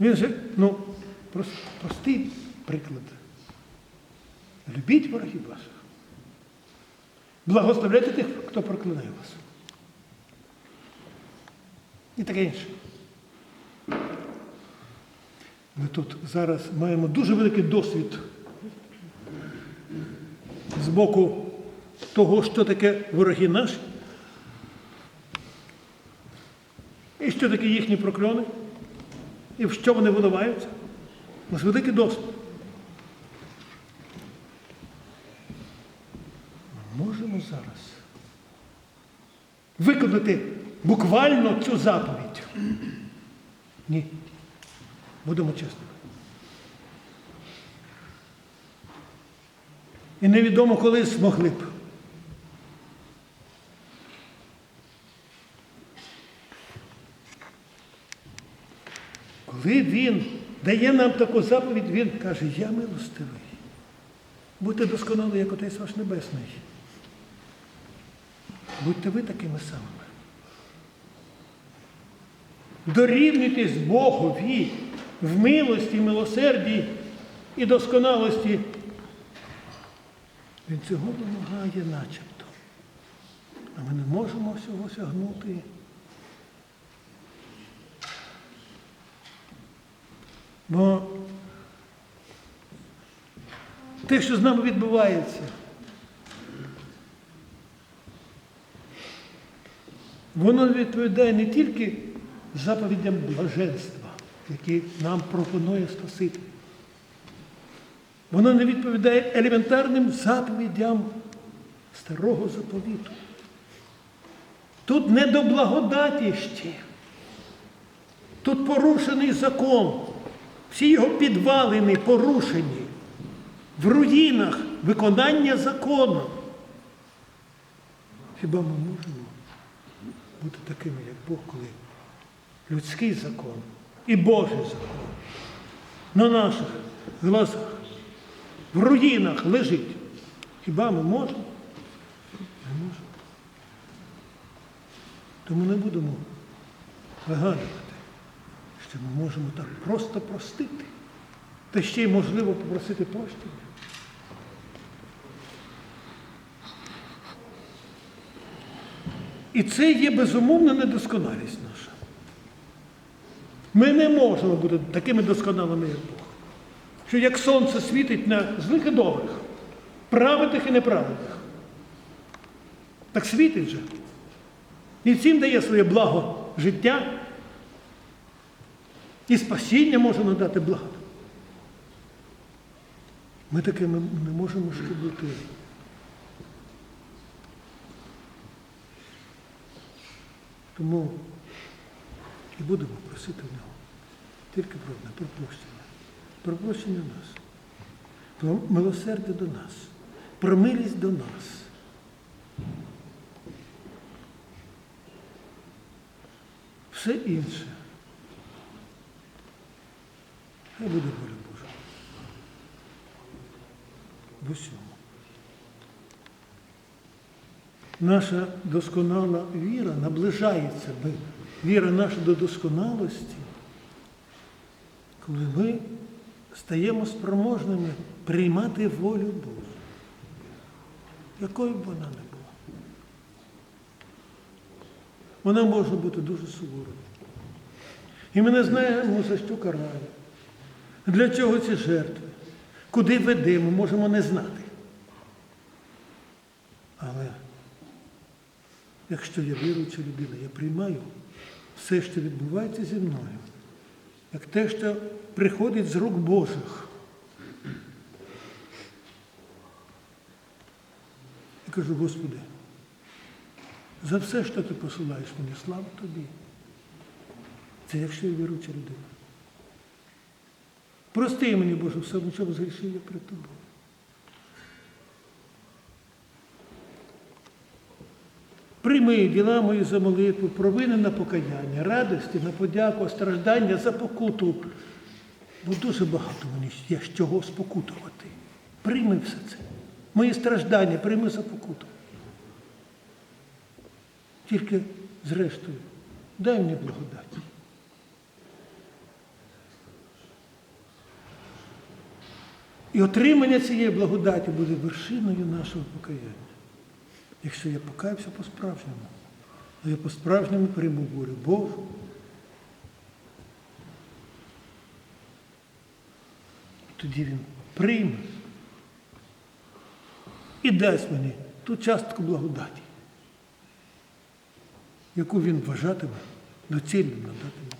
Він же, ну, прос- простий приклад. Любіть ворогів ваших. Благословляйте тих, хто проклинає вас. І таке інше. Ми тут зараз маємо дуже великий досвід з боку того, що таке вороги наші, і що таке їхні прокльони, і в що вони виливаються. У нас великий досвід. Ми можемо зараз виконати буквально цю заповідь. Ні. Будемо чесними. І невідомо коли змогли б. Коли він дає нам таку заповідь, він каже, я милостивий. Будьте досконалі, як Отець ваш Небесний. Будьте ви такими самими. Дорівнюйтесь Богові в милості, милосерді і досконалості. Він цього вимагає начебто. А ми не можемо всього сягнути. Бо те, що з нами відбувається, воно відповідає не тільки заповідям блаженства, які нам пропонує Спаситель. Воно не відповідає елементарним заповідям старого заповіту. Тут не до благодаті ще. Тут порушений закон. Всі його підвалини порушені. В руїнах виконання закону. Хіба ми можемо бути такими, як Бог, коли людський закон і Божий закон на наших глазах в руїнах лежить. Хіба ми можемо? Не можемо. Тому не будемо вигадувати, що ми можемо так просто простити. Та ще й можливо попросити прощення. І це є безумовна недосконалість наша. Ми не можемо бути такими досконалими, як Бог. Що як сонце світить на злих і добрих, праведних і неправедних. Так світить же. І всім дає своє благо життя. І спасіння може надати благо. Ми такими не можемо бути. Тому і будемо просити в нього тільки про одне, про прощення. Про прощення нас, про милосердя до нас, про милість до нас. Все інше. Хай буде воля Божа. В усьому. Наша досконала віра наближається, ми, віра наша до досконалості, коли ми стаємо спроможними приймати волю Божу, якою б вона не була. Вона може бути дуже суворою. І ми не знаємо, за що карає. Для чого ці жертви? Куди ведемо, можемо не знати. Але якщо я віруюча людина, я приймаю все, що відбувається зі мною, як те, що приходить з рук Божих. І кажу, Господи, за все, що ти посилаєш мені, слава тобі. Це якщо я віруюча людина. Прости мені, Боже, все, чому згрішив я перед тобою. Прийми діла мої за молитву, провини на покаяння, радості, на подяку, страждання за покуту. Бо дуже багато мені є з чого спокутувати. Прийми все це. Мої страждання, прийми за покуту. Тільки, зрештою, дай мені благодать. І отримання цієї благодаті буде вершиною нашого покаяння. Якщо я покаюся по-справжньому, а я по-справжньому прийму волю Божу. Тоді він прийме і дасть мені ту частку благодаті, яку він вважатиме доцільним надати мені.